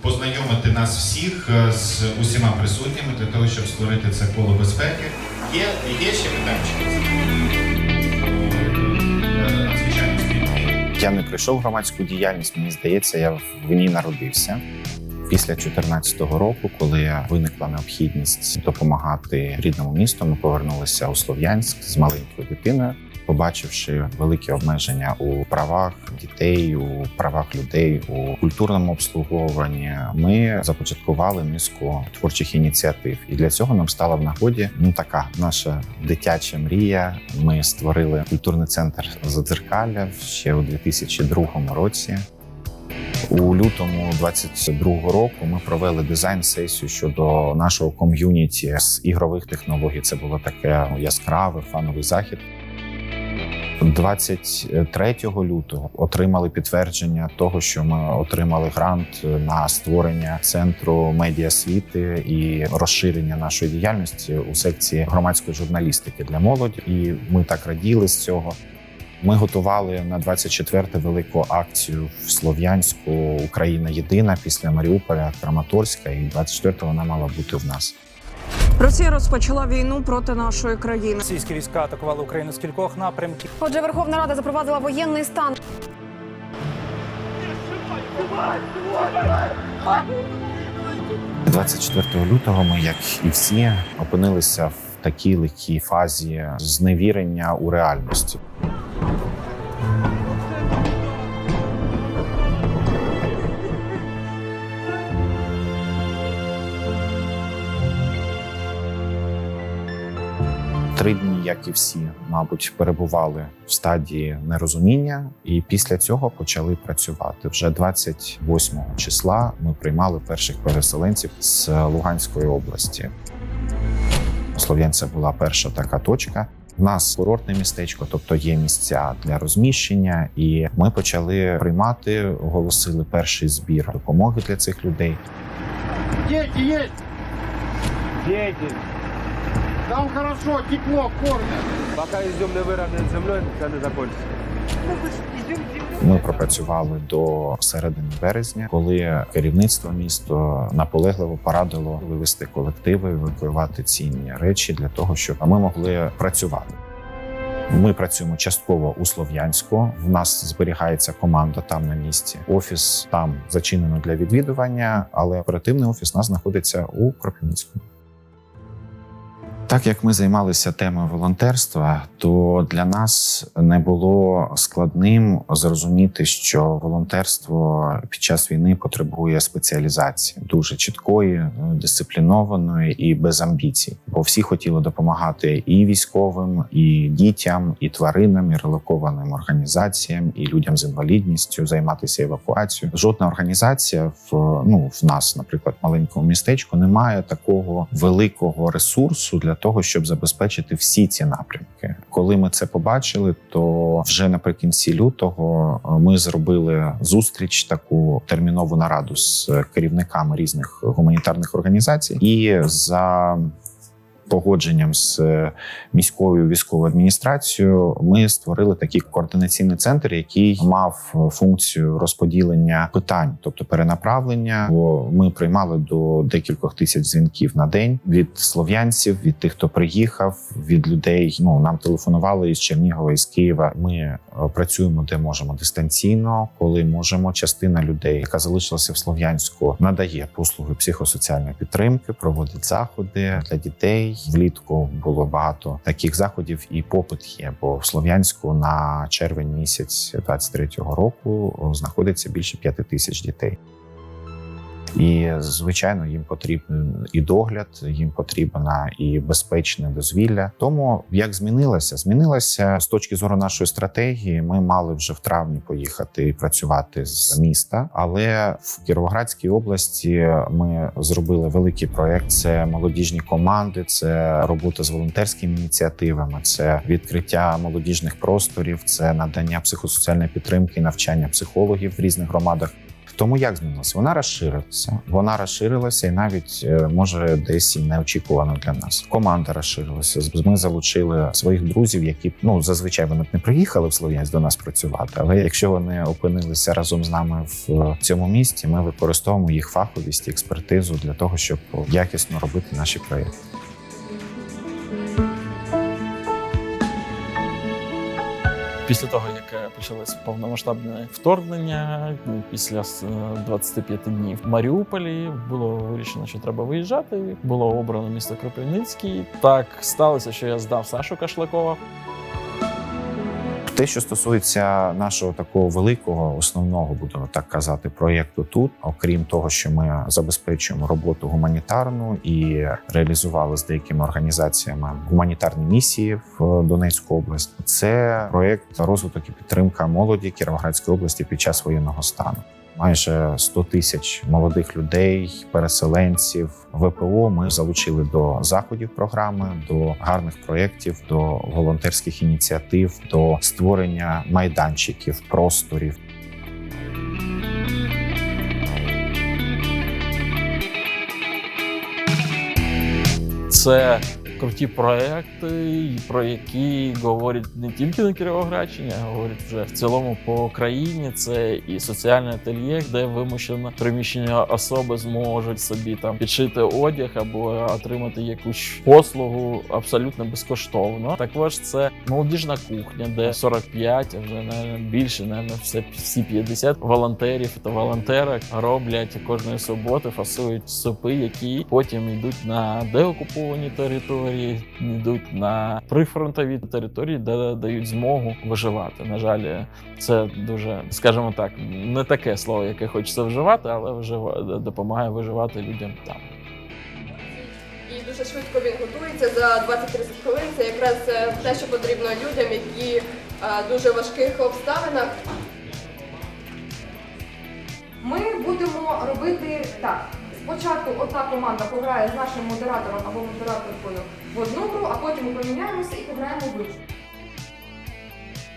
Познайомити нас всіх е, з усіма присутніми для того, щоб створити це коло безпеки. Є, є ще питання? Я не прийшов громадську діяльність. Мені здається, я в ній народився. Після 2014 року, коли виникла необхідність допомагати рідному місту, ми повернулися у Слов'янськ з маленькою дитиною, побачивши великі обмеження у правах дітей, у правах людей, у культурному обслуговуванні. Ми започаткували низку творчих ініціатив, і для цього нам стала в нагоді ну така наша дитяча мрія. Ми створили культурний центр Задзеркалля ще у 2002 році. У лютому 22-го року ми провели дизайн-сесію щодо нашого ком'юніті з ігрових технологій. Це було таке яскраве фановий захід. 23 лютого отримали підтвердження того, що ми отримали грант на створення центру медіасвіти і розширення нашої діяльності у секції громадської журналістики для молоді. І ми так раділи з цього. Ми готували на 24-те велику акцію в Слов'янську Україна єдина після Маріуполя, Краматорська, і 24-го вона мала бути в нас. Росія розпочала війну проти нашої країни. Російські війська атакували Україну з кількох напрямків. Отже, Верховна Рада запровадила воєнний стан. 24 лютого ми, як і всі, опинилися в такій легкій фазі зневірення у реальності. Три дні, як і всі, мабуть, перебували в стадії нерозуміння, і після цього почали працювати. Вже 28 числа ми приймали перших переселенців з Луганської області. Слов'янця була перша така точка. У нас курортне містечко, тобто є місця для розміщення, і ми почали приймати, оголосили перший збір допомоги для цих людей. Дети есть! Дети! Там хорошо, тепло, кормят. Пока изюм не выровняет с землей, це не закончится. Ми пропрацювали до середини березня, коли керівництво міста наполегливо порадило вивести колективи, евакуювати цінні речі для того, щоб ми могли працювати. Ми працюємо частково у Слов'янську. В нас зберігається команда там на місці. Офіс там зачинено для відвідування, але оперативний офіс у нас знаходиться у Кропивницькому. Так як ми займалися темою волонтерства, то для нас не було складним зрозуміти, що волонтерство під час війни потребує спеціалізації дуже чіткої, дисциплінованої і без амбіцій. Бо всі хотіли допомагати і військовим, і дітям, і тваринам, і релокованим організаціям, і людям з інвалідністю займатися евакуацією. Жодна організація в ну в нас, наприклад, маленькому містечку, не має такого великого ресурсу для того, щоб забезпечити всі ці напрямки. Коли ми це побачили, то вже наприкінці лютого е, ми зробили зустріч, таку термінову нараду з керівниками різних гуманітарних організацій, і за погодженням з е, міською військовою адміністрацією ми створили такий координаційний центр, який мав е, функцію розподілення питань, тобто перенаправлення. Бо ми приймали до декількох тисяч дзвінків на день від слов'янців, від тих, хто приїхав, від людей. Ну нам телефонували із Чернігова, із Києва. Ми е, працюємо де можемо дистанційно, коли можемо. Частина людей, яка залишилася в Слов'янську, надає послуги психосоціальної підтримки, проводить заходи для дітей. Влітку було багато таких заходів, і попит є. Бо в Слов'янську на червень місяць 23-го року знаходиться більше п'яти тисяч дітей. І звичайно, їм потрібен і догляд, їм потрібна і безпечне дозвілля. Тому як змінилося, змінилося з точки зору нашої стратегії. Ми мали вже в травні поїхати і працювати з міста, але в Кіровоградській області ми зробили великий проект. Це молодіжні команди, це робота з волонтерськими ініціативами, це відкриття молодіжних просторів, це надання психосоціальної підтримки, навчання психологів в різних громадах. Тому як змінилося? Вона розширилася. Вона розширилася і навіть е, може десь і неочікувано для нас. Команда розширилася. Ми залучили своїх друзів, які ну зазвичай вони б не приїхали в Слов'янськ до нас працювати. Але якщо вони опинилися разом з нами в цьому місті, ми використовуємо їх фаховість експертизу для того, щоб якісно робити наші проєкти. Після того, як е, почалось повномасштабне вторгнення, після е, 25 днів в Маріуполі було вирішено, що треба виїжджати. Було обрано місто Кропивницький. Так сталося, що я здав Сашу Кашлакова. Те, що стосується нашого такого великого основного, будемо так казати, проєкту тут, окрім того, що ми забезпечуємо роботу гуманітарну і реалізували з деякими організаціями гуманітарні місії в Донецьку область, це проєкт розвиток і підтримка молоді Кіровоградської області під час воєнного стану. Майже 100 тисяч молодих людей, переселенців ВПО. Ми залучили до заходів програми, до гарних проєктів, до волонтерських ініціатив, до створення майданчиків, просторів. Це круті проекти, про які говорять не тільки на Кіровоградщині, а говорять вже в цілому по країні. Це і соціальне ательє, де вимушено приміщення особи зможуть собі там підшити одяг або отримати якусь послугу абсолютно безкоштовно. Також це молодіжна кухня, де 45, а вже навіть більше, навіть все всі 50 волонтерів та волонтерок роблять кожної суботи, фасують супи, які потім йдуть на деокуповані території, йдуть на прифронтові території, де дають змогу виживати. На жаль, це дуже, скажімо так, не таке слово, яке хочеться вживати, але вжива, допомагає виживати людям там. І дуже швидко він готується за 20-30 хвилин. Це якраз е, те, що потрібно людям, які е, в дуже важких обставинах. Ми будемо робити так. Спочатку одна команда пограє з нашим модератором або модераторкою в одну гру, а потім поміняємося і пограємо в іншу.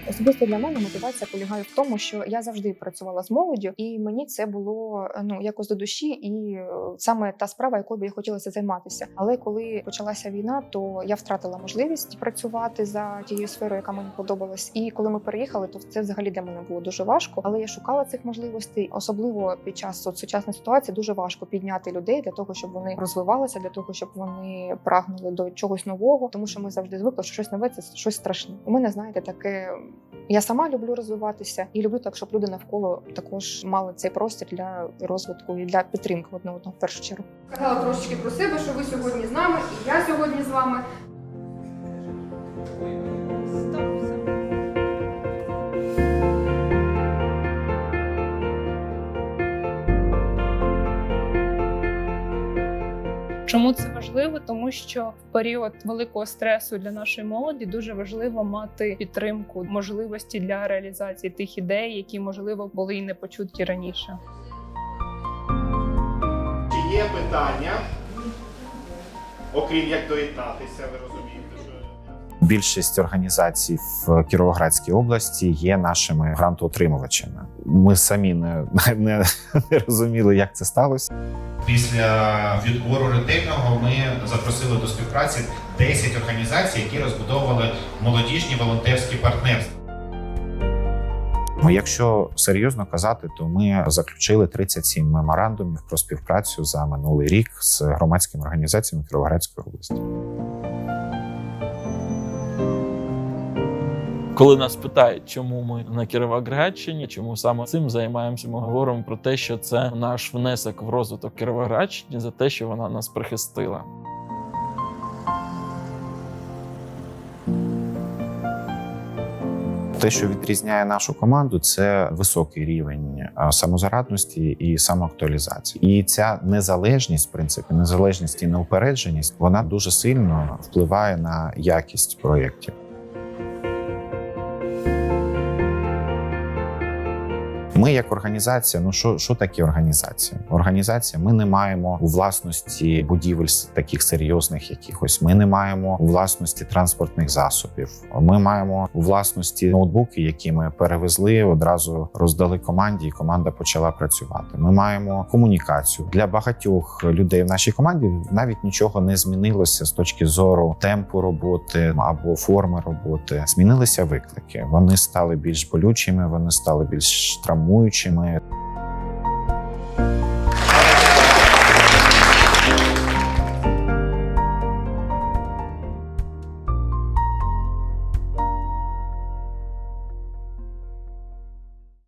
Особисто для мене мотивація полягає в тому, що я завжди працювала з молоддю, і мені це було ну якось до душі, і е, саме та справа, якою би я хотілося займатися. Але коли почалася війна, то я втратила можливість працювати за тією сферою, яка мені подобалась. І коли ми переїхали, то це взагалі для мене було дуже важко. Але я шукала цих можливостей, особливо під час от, сучасної ситуації, дуже важко підняти людей для того, щоб вони розвивалися, для того, щоб вони прагнули до чогось нового, тому що ми завжди звикли, що щось нове це щось страшне. У мене знаєте таке. Я сама люблю розвиватися і люблю так, щоб люди навколо також мали цей простір для розвитку і для підтримки одне одного в першу чергу. Казала трошечки про себе, що ви сьогодні з нами, і я сьогодні з вами. Чому це важливо? Тому що в період великого стресу для нашої молоді дуже важливо мати підтримку, можливості для реалізації тих ідей, які можливо були і не почуті раніше. Чи є питання, окрім як доєднатися, ви розумієте. Більшість організацій в Кіровоградській області є нашими грантоотримувачами. Ми самі не, не, не розуміли, як це сталося. Після відбору ретельного ми запросили до співпраці 10 організацій, які розбудовували молодіжні волонтерські партнерства. Ну, якщо серйозно казати, то ми заключили 37 меморандумів про співпрацю за минулий рік з громадськими організаціями Кіровоградської області. Коли нас питають, чому ми на Кіровоградщині, чому саме цим займаємося, ми говоримо про те, що це наш внесок в розвиток Кіровоградщини за те, що вона нас прихистила. Те, що відрізняє нашу команду, це високий рівень самозарадності і самоактуалізації. І ця незалежність, в принципі, незалежність і неупередженість, вона дуже сильно впливає на якість проєктів. Ми, як організація, ну що, що таке організація? Організація, ми не маємо у власності будівель таких серйозних якихось. Ми не маємо у власності транспортних засобів. Ми маємо у власності ноутбуки, які ми перевезли, одразу роздали команді, і команда почала працювати. Ми маємо комунікацію для багатьох людей в нашій команді. Навіть нічого не змінилося з точки зору темпу роботи або форми роботи. Змінилися виклики. Вони стали більш болючими, вони стали більш травмуючими.